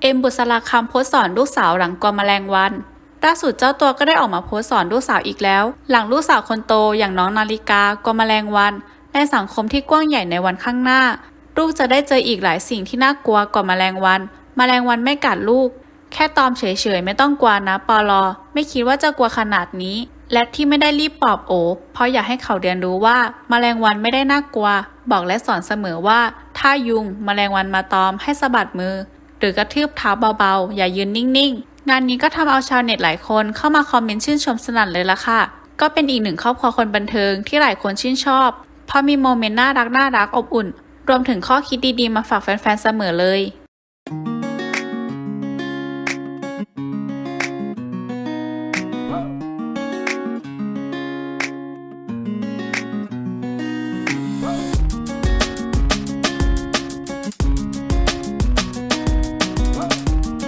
เอ็มบุษราคำโพสสอนลูกสาวหลังกลัวแมลงวันล่าสุดเจ้าตัวก็ได้ออกมาโพสสอนลูกสาวอีกแล้ว หลังลูกสาวคนโตอย่างน้องนาฬิกากลัวแมลงวันในสังคมที่กว้างใหญ่ในวันข้างหน้า ลูกจะได้เจออีกหลายสิ่งที่น่ากลัวกว่าแมลงวันแมลงวันไม่กัดลูก แค่ตอมเฉยๆไม่ต้องกลัวนะปอลอ ไม่คิดว่าจะกลัวขนาดนี้ และที่ไม่ได้รีบปอบโอ เพราะอยากให้เขาเรียนรู้ว่าแมลงวันไม่ได้น่ากลัว บอกและสอนเสมอว่า ถ้ายุงแมลงวันมาตอมให้สะบัดมือ หรือกระทืบเท้าเบาๆ อย่ายืนนิ่งๆ งานนี้ก็ทำเอาชาวเน็ตหลายคนเข้ามาคอมเมนต์ชื่นชมสนั่นเลยละค่ะ ก็เป็นอีกหนึ่งครอบครัวคนบันเทิงที่หลายคนชื่นชอบเพราะมีโมเมนต์น่ารักน่ารักอบอุ่น รวมถึงข้อคิดดีๆมาฝากแฟนๆเสมอเลย